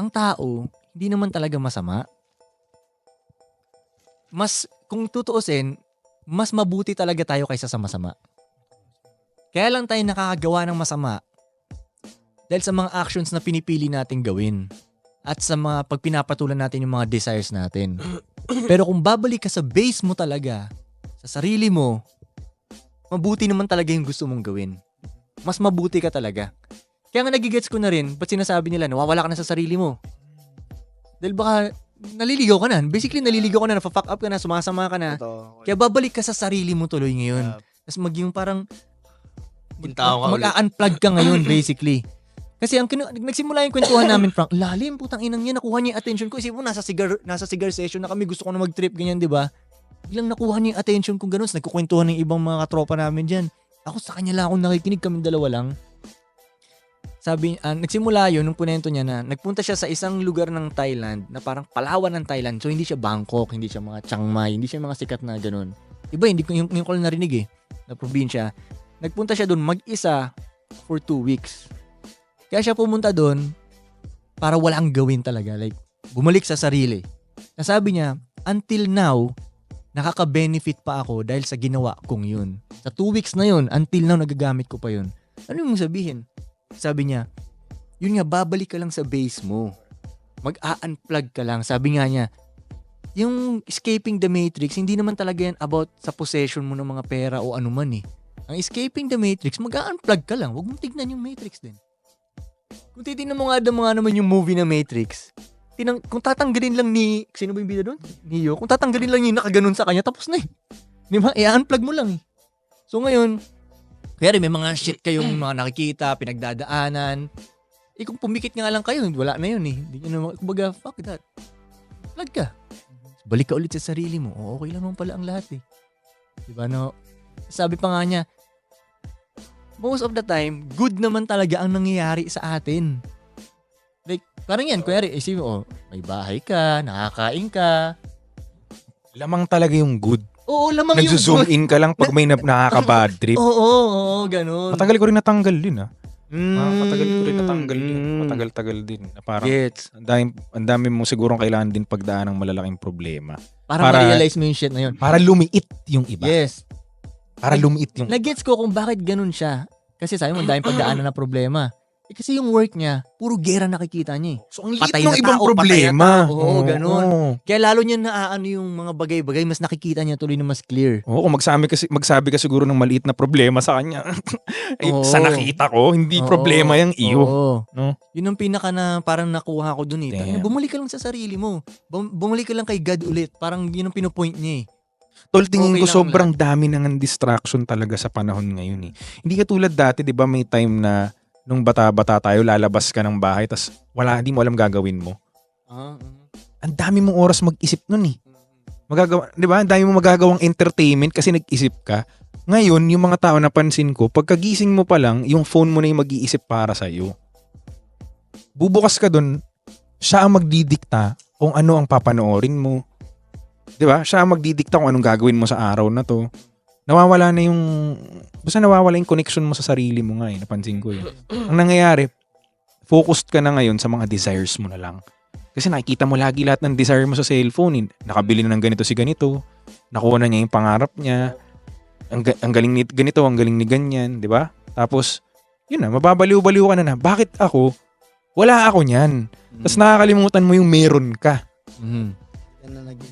ang tao, hindi naman talaga masama. Mas, kung tutuusin, mas mabuti talaga tayo kaysa sa masama. Kaya lang tayo nakakagawa ng masama dahil sa mga actions na pinipili natin gawin at sa mga pagpinapatulan natin yung mga desires natin. Pero kung babalik ka sa base mo talaga, sa sarili mo, mabuti naman talaga yung gusto mong gawin. Mas mabuti ka talaga. Kaya nga nagigets ko na rin, ba't sinasabi nila, nawawala ka na sa sarili mo? Dahil baka naliligaw ka na. Basically, naliligaw ka na, nafa-fuck up ka na, sumasama ka na. Totoo. Kaya babalik ka sa sarili mo tuloy ngayon. Yeah. Tapos maging parang Yung tao ka ulit. mag-unplug ka ngayon basically. Kasi ang kinu- nagsimula yung kwentuhan namin, Frank, lalim, putang inang niya, nakuha niya yung attention ko. Isipin mo, nasa cigar, nasa cigar session na kami, gusto ko na mag-trip, ganyan, di ba? Biglang nakuha niya yung attention ko ganun. Tapos nagkukwentuhan ng ibang mga katropa namin dyan. Ako sa kanya lang ako nakikinig, kami dalawa lang. Sabi, ah, nagsimula yun, nung punento niya na, nagpunta siya sa isang lugar ng Thailand, na parang Palawan ng Thailand. So, hindi siya Bangkok, hindi siya mga Chiang Mai, hindi siya mga sikat na ganun. Iba, hindi ko yung, yung ko lang narinig eh, na probinsya. Nagpunta siya doon mag-isa for two weeks. Kaya siya pumunta doon para walang gawin talaga. Like, bumalik sa sarili. Nasabi niya, until now, nakaka-benefit pa ako dahil sa ginawa kong yun. Sa two weeks na yun, until now, nagagamit ko pa yun. Ano yung sabihin? Sabi niya, yun nga, babalik ka lang sa base mo. Mag-a-unplug ka lang. Sabi nga niya, yung escaping the matrix, hindi naman talaga yan about sa possession mo ng mga pera o anuman eh. Ang escaping the matrix, mag-unplug ka lang. Huwag mong tignan yung matrix din. Kung titignan mo nga daw mga naman yung movie na Matrix, tinang, kung tatanggalin lang ni, sino ba yung bida doon? Neo. Kung tatanggalin lang yung nakaganon sa kanya, tapos na eh. Di ba? I-unplug mo lang eh. So ngayon, kaya rin may mga shit kayong mga nakikita, pinagdadaanan. Eh kung pumikit nga lang kayo, wala na yun eh. Hindi nyo naman, kumbaga, fuck that. Plug ka. Balik ka ulit sa sarili mo. O, okay lang naman pala ang lahat eh. Di ba no? Sabi pa nga niya, most of the time, good naman talaga ang nangyayari sa atin. Like, parang yan, kuya isipin mo, oh, may bahay ka, nakakain ka. Lamang talaga yung good. Oo, lamang yung Nagzo-zoom in ka lang pag may na- nakaka-bad trip. Oo, oo, oo, ganun. Matagal ko rin natanggal din ah. Mm, Ah, matagal ko rin natanggal din. mm. Matagal-tagal din. Na Parang Gets. ang dami, ang dami mo sigurong kailangan din pagdaan ng malalaking problema. Para, Para- ma-realize mo yung shit na yun. Para lumiit yung iba. Yes. Para lumiit yung Nag-gets ko kung bakit ganun siya. Kasi sabi mo, ang daming pagdaanan na problema. Eh, kasi yung work niya, puro gera nakikita niya eh. So, ang liit Patay ng na ibang tao, patay na problema. tao. Oo, ganun. Oo. Kaya lalo niya naaano yung mga bagay-bagay, mas nakikita niya tuloy na mas clear. Oo, kung magsabi ka, magsabi ka siguro ng maliit na problema sa kanya. Ay, Oo. Sa nakita ko, hindi Oo. problema yung iyo. Oo. No? Yun ang pinaka na parang nakuha ko dun eh. Damn. Tangina, Bumalik ka lang sa sarili mo. Bum- bumalik ka lang kay God ulit. Parang yun ang pinupoint niya eh. Tol, tingin Okay ko lang sobrang dami nang distraction talaga sa panahon ngayon eh. Hindi ka tulad dati, di ba may time na nung bata-bata tayo, lalabas ka ng bahay, tas wala, hindi mo alam gagawin mo. Ah, Ang dami mong oras mag-isip nun eh. Magagawa, di ba? Ang dami mo magagawang entertainment kasi nag-isip ka. Ngayon, yung mga tao napansin ko, pagkagising mo pa lang, yung phone mo na yung mag-iisip para sa'yo. Bubukas ka dun, siya ang magdidikta kung ano ang papanoorin mo. Di ba? Siya ang magdidikta kung anong gagawin mo sa araw na to. Nawawala na yung, basta nawawala yung connection mo sa sarili mo nga eh, napansin ko eh. Ang nangyayari, focused ka na ngayon sa mga desires mo na lang. Kasi nakikita mo lagi lahat ng desire mo sa cellphone. eh. Nakabili na ng ganito si ganito. Nakuha na niya yung pangarap niya. Ang, ang galing ni ganito, ang galing ni ganyan, di ba? Tapos, yun na, mababaliw-baliw ka na na. Bakit ako? Wala ako niyan. Tapos nakakalimutan mo yung meron ka. Mhm.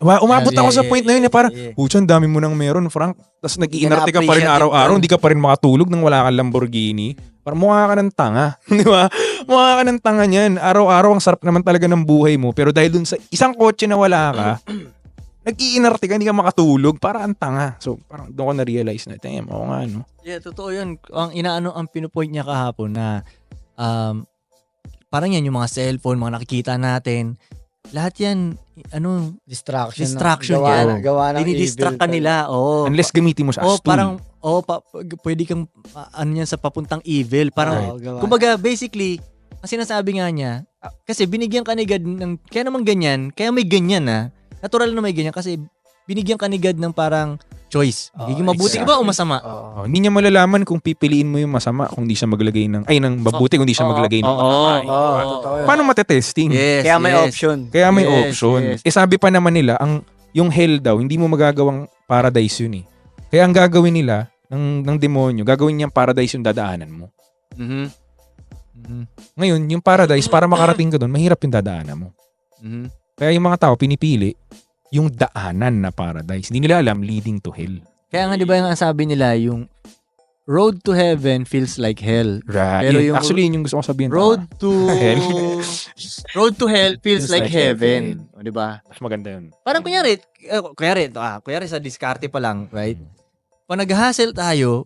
Umabot Yeah, ako yeah, sa point na yun eh, parang, yeah. Pucha, ang dami mo nang meron, Frank. Tapos nag-iinarte ka pa rin araw-araw, hindi ka pa rin makatulog nang wala kang Lamborghini. Parang mukha ka ng tanga. Di ba? Mukha ka ng tanga niyan. Araw-araw ang sarap naman talaga ng buhay mo. Pero dahil dun sa isang kotse na wala ka, nag-iinarte ka, hindi ka makatulog. Para ang tanga. So, parang doon ko na-realize na, damn, oo nga, no? Yeah, totoo yun. Ang inaano, ang pinupoint niya kahapon na um, parang yan yung mga cellphone, mga nakikita natin. Lahat yan, ano, Distraction. Distraction gawa, yan. gawa ng dinidistract evil ka pa. nila. Oo. Unless gamitin mo sa oh, as tool. parang, oh, pa, pwede kang, ah, ano yan, sa papuntang evil. Parang, Oo, gawa. kumbaga, basically, ang sinasabi nga niya, ah, kasi binigyan ka ni God ng, kaya naman ganyan, kaya may ganyan na, natural na may ganyan, kasi binigyan ka ni God ng parang choice. Oo, Magiging mabuti ka ba o masama? Oo. Oh, hindi niya malalaman kung pipiliin mo yung masama kung di siya maglagay ng ay ng mabuti kung di siya Oo, maglagay ng oo. Oo, totoo yun. Paano matetesting? Yes, Kaya may yes. option. Kaya may Yes, option. yes. Eh sabi pa naman nila, ang yung hell daw, hindi mo magagawang paradise yun eh. Kaya ang gagawin nila ng, ng demonyo, gagawin niyang paradise yung dadaanan mo. Mhm. Mhm. Ngayon, yung paradise, para makarating ka doon, mahirap yung dadaanan mo. Mhm. Kaya yung mga tao, pinipili yung daanan na paradise. Hindi nila alam, leading to hell. Kaya nga 'di ba yung sabi nila yung road to heaven feels like hell. Right. Pero Yun- yung- actually, yun yung gusto ko sabihin. Road to Hell. road to hell feels, Feels like, like heaven. O, 'di ba? Mas maganda yun. Parang kunyari, eh, kunyari, ah, kunyari sa diskarte pa lang, right? Pag nag-hustle tayo,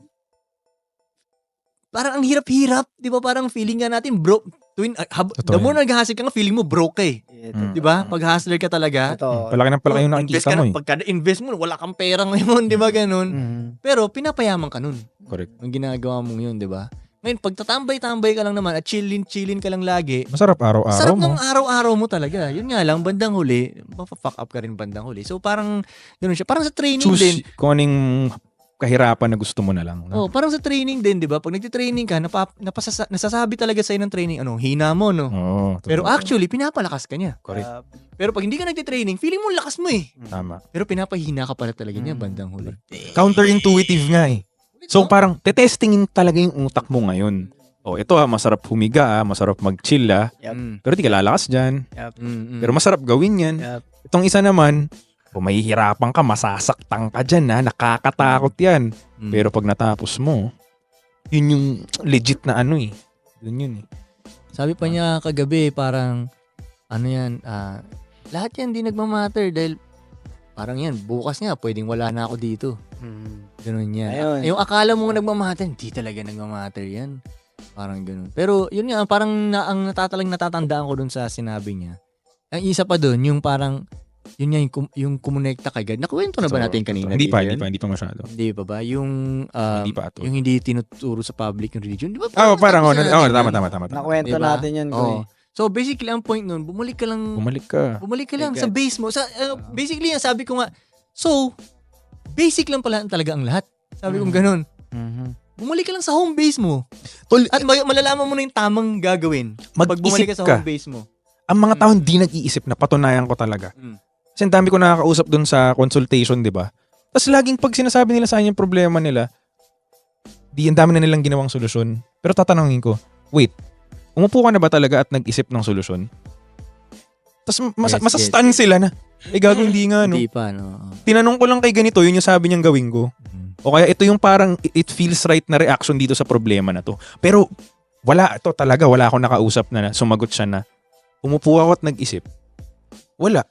parang ang hirap-hirap, 'di ba? Parang feeling nga natin broke. Twin, uh, hab- Totoo the more yan. nag-hustle ka nga, feeling mo broke ka eh. Mm. 'Di ba? Pag hustler ka talaga, Totoo. Palaki ng palaki yung oh, invest nakikita ka mo na, eh. pagka invest mo, wala kang pera ngayon, 'di ba ganun? Mhm. Pero pinapayaman ka nun. Correct. Ang ginagawa mong yun, 'di ba? Ngayon, pag tatambay-tambay ka lang naman at chillin-chillin ka lang lagi, Masarap araw-araw Sarap mo. ng araw-araw mo talaga. Yun nga lang, bandang huli, mapafuck up ka rin bandang huli. So parang, ganun siya. Parang sa training din. Choose kung anong kahirapan na gusto mo na lang. Oh, no? parang sa training din, di ba? Pag nagtitraining ka, napap, napasasa, nasasabi talaga sa'yo ng training, ano, hina mo, no? Oo. Pero actually, pinapalakas ka niya. Correct. Ah, Pero pag hindi ka nagtitraining, feeling mo lakas mo eh. Tama. Pero pinapahina ka pala talaga niya Mm. bandang huli. Counterintuitive nga eh. So parang tetestingin talaga yung utak mo ngayon. Oh, ito ah, masarap humiga ah, masarap mag-chill ah, Yep. Mm. pero di ka lalakas dyan. Mm, mm. Pero masarap gawin yan. Yep. Itong isa naman, kung mahihirapan ka, masasaktan ka dyan ha, nakakatakot yan. Mm. Pero pag natapos mo, yun yung legit na ano eh. Yun yun eh. Sabi pa niya kagabi, parang, ano yan, ah, lahat yan di nagmamatter dahil parang yan, bukas nga, pwedeng wala na ako dito. mhm. Ganun yan. Ayun. Yung akala mo nagmamatter, hindi talaga nagmamatter yan. Parang ganun. Pero yun nga, parang na, ang natatalang natatandaan ko dun sa sinabi niya. Ang isa pa dun, yung parang, yun nga, yung, kum- yung kumonekta kay God. Nakuwento na ba natin kanina? Hindi pa, hindi pa, hindi pa masyado. Hindi pa ba? Yung, um, hindi pa ato. yung hindi tinuturo sa public yung religion. Di ba? Oh, parang oh, oh, natin tama, yun? tama, tama, tama. Nakwento Diba? natin yan, Oo. Kuy. So basically ang point nun, bumalik ka lang Bumalik ka. bumalik ka lang sa base mo. Sa uh, basically yan sabi ko nga, so basic lang pala talaga ang lahat. Sabi ko Mm. ganun. Mhm. Bumalik ka lang sa home base mo. Tol, At ma- malalaman mo na yung tamang gagawin pag bumalik ka mag-isip sa ka. home base mo. Ang mga tao hindi nag-iisip na patunayan ko talaga. Mm. Kasi ang dami ko nakakausap dun sa consultation, di ba? Tapos laging pag sinasabi nila sa akin yung problema nila, di ang dami na nilang ginawang solusyon. Pero tatanungin ko, wait, umupo ka na ba talaga at nag-isip ng solusyon? Tapos mas, Yes, masastan sila na, eh gago hindi nga, no? Hindi pa, no? Tinanong ko lang kay ganito, yun yung sabi niyang gawin ko. Mm. O kaya ito yung parang it feels right na reaction dito sa problema na to. Pero wala, ito talaga, wala akong nakausap na sumagot siya na umupo ako at nag-isip. Wala.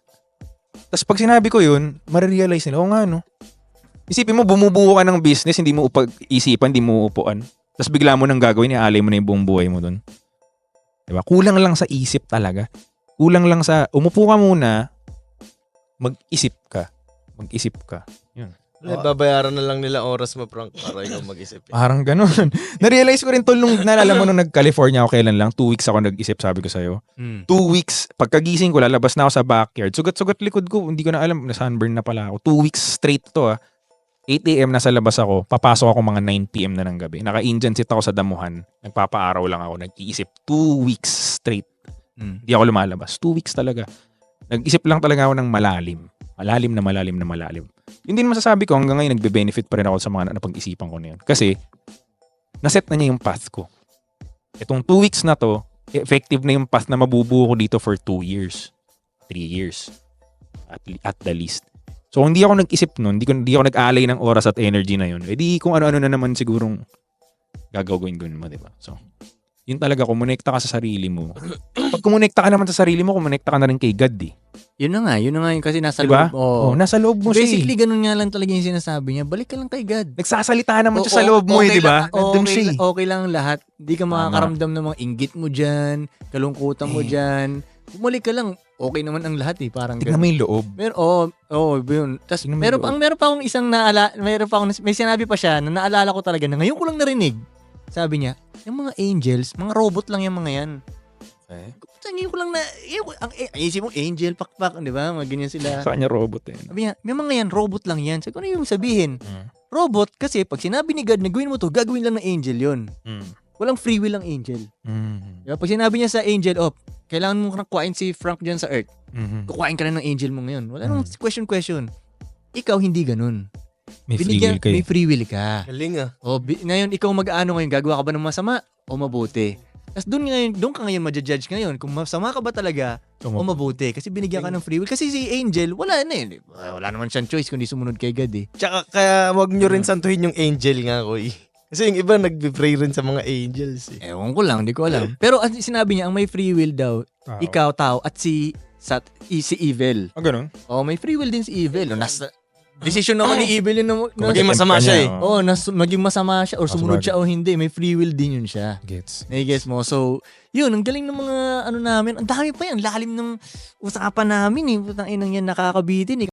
Tapos pag sinabi ko yun, marirealize nila, oo nga no. Isipin mo, bumubuo ka ng business, hindi mo upag-isipan, hindi mo upuan. Tapos bigla mo nang gagawin, iaalay mo na yung buong buhay mo dun. Diba? Kulang lang sa isip talaga. Kulang lang sa, umupo ka muna, mag-isip ka. Mag-isip ka. Wala, babayaran na lang nila oras mo, Frank, para ikaw mag-isip. Eh. Parang ganun. Na-realize ko rin to nung naalala mo nung nag-California ako kailan lang. Two weeks ako nag-isip, sabi ko sa'yo. Mm. Two weeks, pagkagising ko, lalabas na ako sa backyard. Sugat-sugat likod ko, hindi ko na alam, na-sunburn na pala ako. Two weeks straight to ah. 8 a.m. nasa labas ako, papasok ako mga 9 p.m. na ng gabi. Naka-Indian sit ako sa damuhan. Nagpapaaraw lang ako, nag-iisip. Two weeks straight. Mm. Hindi ako lumalabas. Two weeks talaga. Nag-isip lang talaga ako ng malalim. Malalim na malalim na malalim. Yun din masasabi ko, hanggang ngayon nagbe-benefit pa rin ako sa mga napag-isipan ko na yun. Kasi, naset na niya yung path ko. Itong two weeks na to, effective na yung path na mabubuo ko dito for two years. Three years. At, at the least. So, hindi ako nag-isip nun, hindi, ko, hindi ako nag-alay ng oras at energy na yun, edi kung ano-ano na naman sigurong gagawin ko mo, di ba? So, yun talaga, kumonekta ka sa sarili mo. Pag kumonekta ka naman sa sarili mo, kumonekta ka na rin kay God, eh. Yun na nga, yun na nga yun kasi nasa Diba? loob. Oo. Oh, nasa loob mo siya. eh. Basically, ganun nga lang talaga yung sinasabi niya. Balik ka lang kay God. Nagsasalita naman siya Oo, sa loob mo, eh, okay di ba? lang- Nandun okay, siya, eh. Okay lang lahat. Hindi ka makakaramdam ng mga inggit mo dyan, kalungkutan mo Eh. dyan. Bumalik ka lang. Okay naman ang lahat eh. Parang Tingnan mo yung loob. Meron, oo, oh, yun. Tapos, mo meron yung pa, ang meron pa akong isang naala, meron pa akong, may sinabi pa siya na naalala ko talaga na ngayon ko lang narinig. Sabi niya, yung mga angels, mga robot lang yung mga yan. Okay. Tangin ko lang na, eh, ang, eh, isip mo, angel, pakpak, di ba? Mga ganyan sila. Sa kanya robot eh. Sabi niya, may mga yan, robot lang yan. Sabi ko, ano yung sabihin? Mm. Robot, kasi pag sinabi ni God na gawin mo to, gagawin lang ng angel yon. Mm. Walang free will ang angel. Mm. Diba? Pag sinabi niya sa angel, oh, kailangan mo kuhain si Frank dyan sa earth. Mhm. Kukuhain ka na ng angel mo ngayon. Wala nang Mm. question, question. Ikaw, hindi ganun. May free Binigyan- will kayo. May free will ka. Galing ah. O, bi- ngayon, ikaw mag-ano ngayon, gagawa ka ba ng masama o mabuti? Tapos doon ngayon, doon ka ngayon ma-judge ngayon kung masama ka ba talaga o mabuti. Kasi binigyan ka ng free will. Kasi si Angel, wala na eh. Wala naman siyang choice kundi sumunod kay God eh. Tsaka kaya wag nyo rin santuhin yung angel nga ko eh. Kasi yung iba nagbe-pray rin sa mga angels eh. Ewan ko lang, hindi ko alam. Pero ang sinabi niya, ang may free will daw, Tao. ikaw, tao, at si, sa, i- si Evil. Ah, ganun? Oh, may free will din si Evil. O, nasa, decision naman ni Evil yun. Na, na, Maging masama siya eh. oh, nas, maging masama siya or sumunod siya o hindi. May free will din yun siya. Gets. Nai-guess mo. So, yun, ang galing ng mga ano namin. Ang dami pa yan. Lalim ng usapan namin eh. Putang inang yan nakakabitin eh.